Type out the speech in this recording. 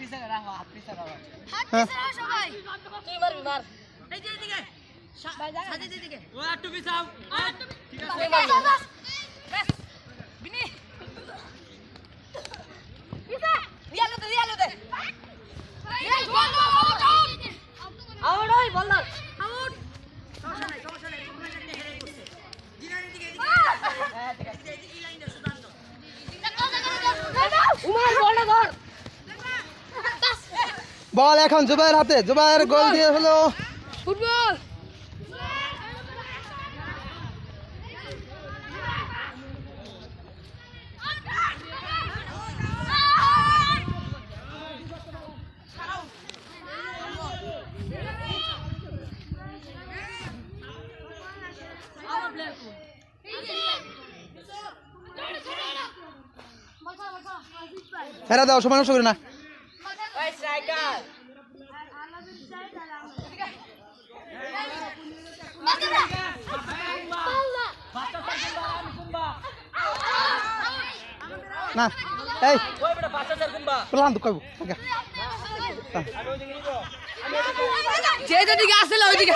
পিছে রাখো হাত পিছে রাখো। তুই মারবি মার। এই যে এদিকে সাজিদ এদিকে। ও একটু পিছাও ঠিক আছে বল এখন জুবাইর হাতে জুবাইয়ের গোল দিয়ে হলো। ফুটবল! ফেরা দাও সময় নষ্ট করে না। স্ট্রাইকার না এই। স্যার তো কইব যে যেদিকে আসলে ওইদিকে